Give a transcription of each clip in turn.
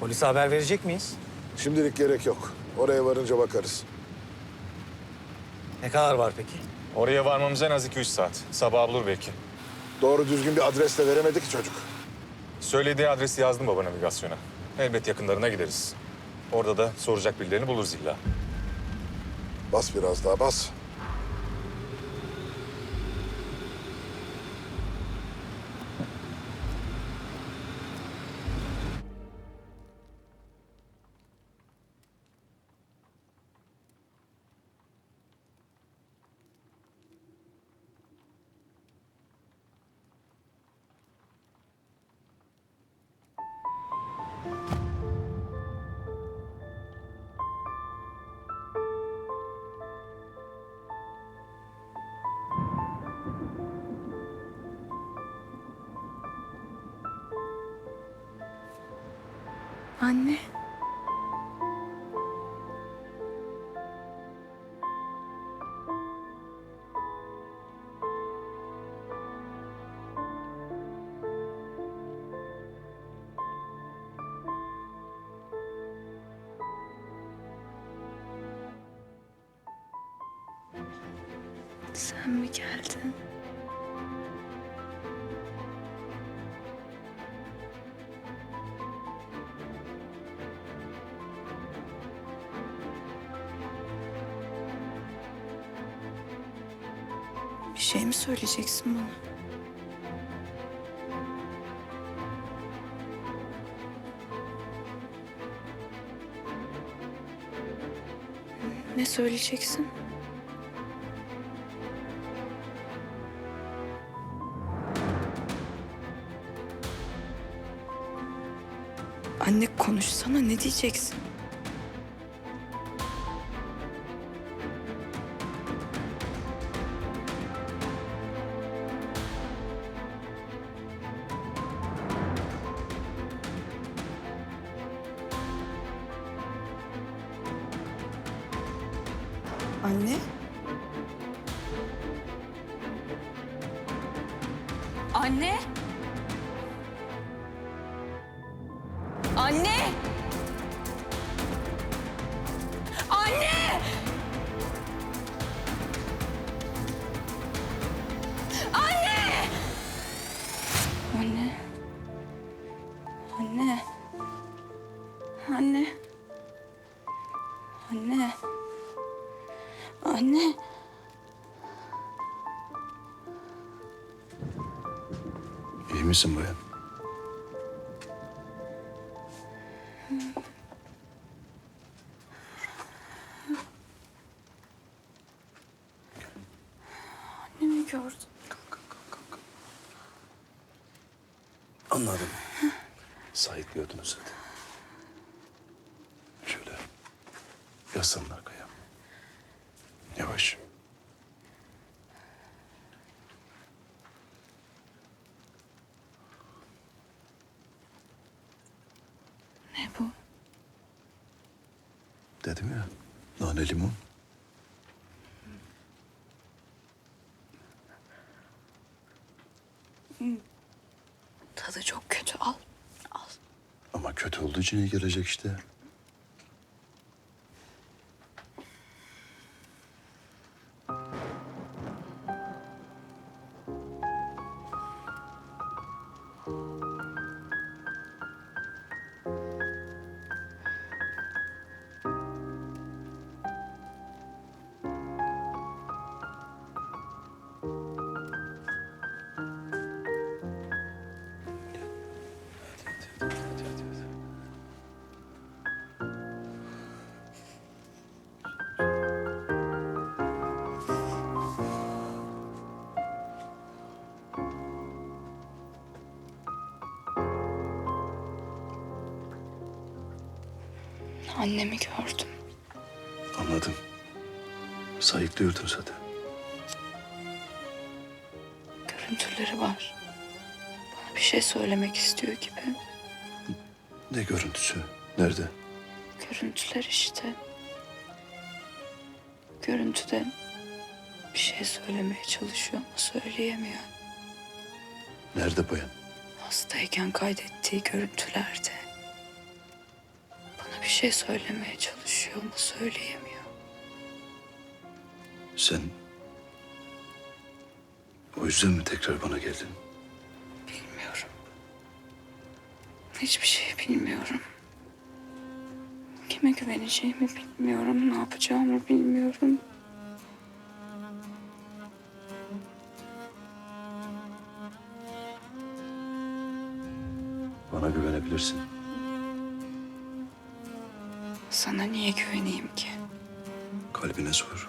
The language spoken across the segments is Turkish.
Polise haber verecek miyiz? Şimdilik gerek yok. Oraya varınca bakarız. Ne kadar var peki? Oraya varmamız en az 2-3 saat. Sabah bulur belki. Doğru düzgün bir adres de veremedi ki çocuk. Söylediği adresi yazdım baba navigasyona. Elbet yakınlarına gideriz. Orada da soracak birilerini buluruz illa. Bas biraz daha bas. Anne. Sen mi geldin? Söyleyeceksin bana? Ne söyleyeceksin? Anne konuşsana ne diyeceksin? Anne! Anne! Anne! Anne. Anne. Anne. Anne. Anne. İyi misin bayan? Anladım. Sait gördünüz zaten. Şöyle yaslanın arkaya. Yavaş. Ne bu? Dedim ya nane limon. Tadı çok kötü. Al. Al. Ama kötü olduğu için iyi gelecek işte. Annemi gördüm. Anladım. Sayıklıyordun zaten. Görüntüleri var. Bana bir şey söylemek istiyor gibi. Ne görüntüsü? Nerede? Görüntüler işte. Görüntüde bir şey söylemeye çalışıyor ama söyleyemiyor. Nerede bayan? Hastayken kaydettiği görüntülerde. Bir şey söylemeye çalışıyor ama söyleyemiyor. Sen... O yüzden mi tekrar bana geldin? Bilmiyorum. Hiçbir şey bilmiyorum. Kime güveneceğimi bilmiyorum. Ne yapacağımı bilmiyorum. Bana güvenebilirsin. Sana niye güveneyim ki? Kalbine sor.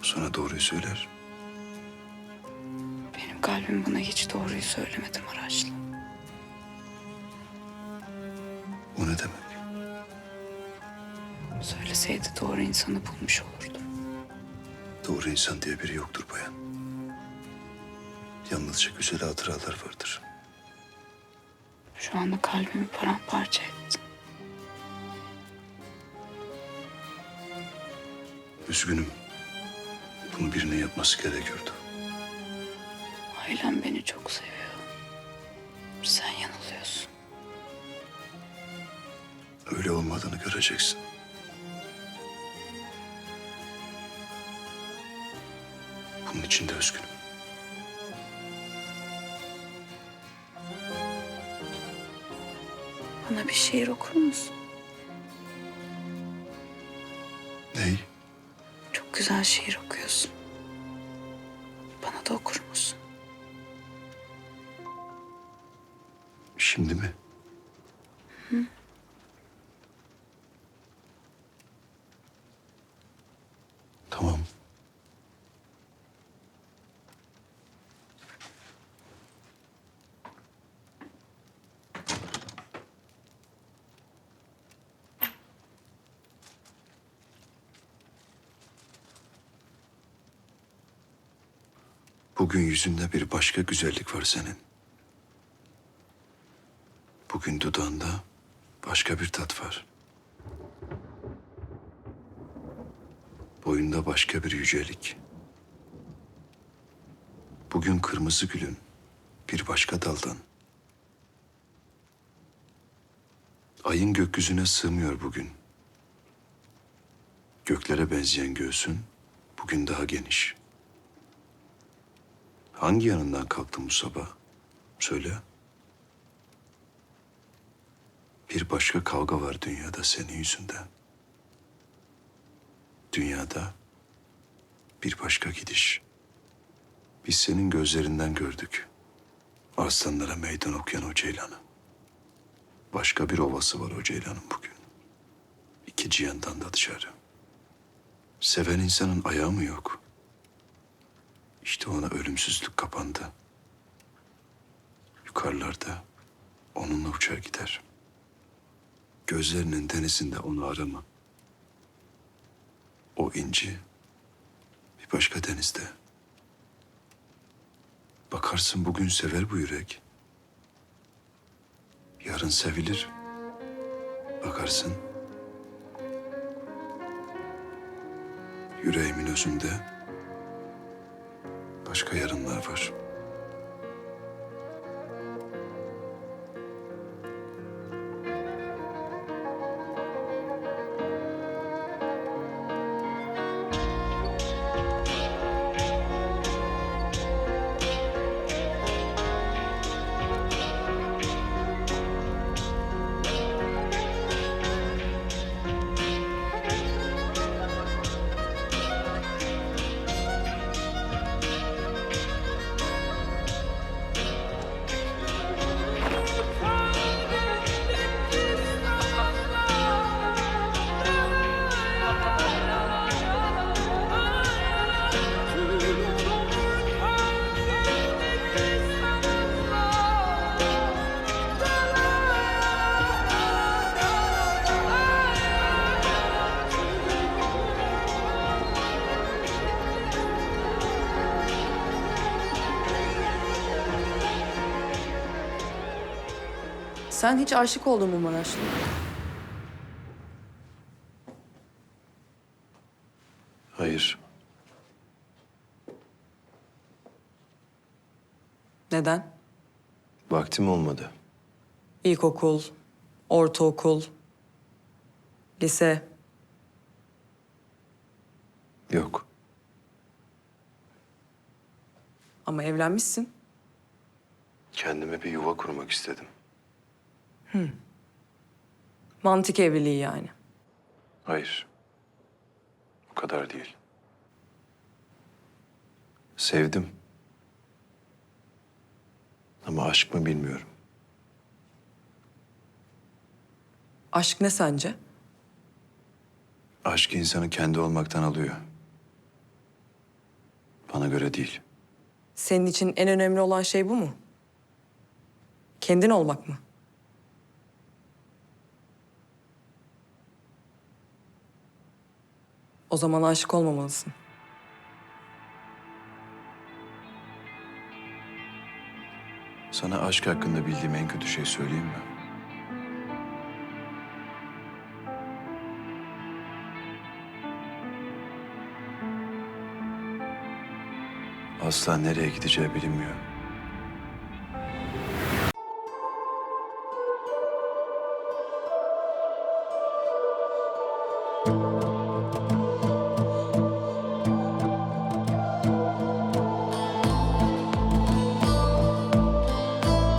O sana doğruyu söyler. Benim kalbim bana hiç doğruyu söylemedi Maraşlı. O ne demek? Söyleseydi doğru insanı bulmuş olurdum. Doğru insan diye biri yoktur bayan. Yalnızca güzel hatıralar vardır. Şu anda kalbimi paramparça ettin. Üzgünüm. Bunu birine yapması gerekiyordu. Ailem beni çok seviyor. Sen yanılıyorsun. Öyle olmadığını göreceksin. Bunun için de üzgünüm. Bana bir şiir okur musun? Güzel şiir okuyorsun. Bana da okur musun? Şimdi mi? Bugün yüzünde bir başka güzellik var senin. Bugün dudağında başka bir tat var. Boyunda başka bir yücelik. Bugün kırmızı gülün bir başka daldan. Ayın gökyüzüne sığmıyor bugün. Göklere benzeyen göğsün bugün daha geniş. Hangi yanından kalktın bu sabah? Söyle. Bir başka kavga var dünyada senin yüzünden. Dünyada bir başka gidiş. Biz senin gözlerinden gördük. Arslanlara meydan okuyan o ceylanı. Başka bir ovası var o ceylanın bugün. İki cihandan da dışarı. Seven insanın ayağı mı yok? İşte ona ölümsüzlük kapandı. Yukarılarda onunla uçar gider. Gözlerinin denizinde onu arama. O inci bir başka denizde. Bakarsın bugün sever bu yürek. Yarın sevilir. Bakarsın. Yüreğimin özünde başka yarınlar var. Sen hiç aşık oldun mu Maraşlı? Hayır. Neden? Vaktim olmadı. İlkokul, ortaokul, Lise. Yok. Ama evlenmişsin. Kendime bir yuva kurmak istedim. Mantık evliliği yani. Hayır. O kadar değil. Sevdim. Ama aşk mı bilmiyorum. Aşk ne sence? Aşk insanı kendi olmaktan alıyor. Bana göre değil. Senin için en önemli olan şey bu mu? Kendin olmak mı? O zaman aşık olmamalısın. Sana aşk hakkında bildiğim en kötü şey söyleyeyim mi? Asla nereye gideceği bilinmiyor.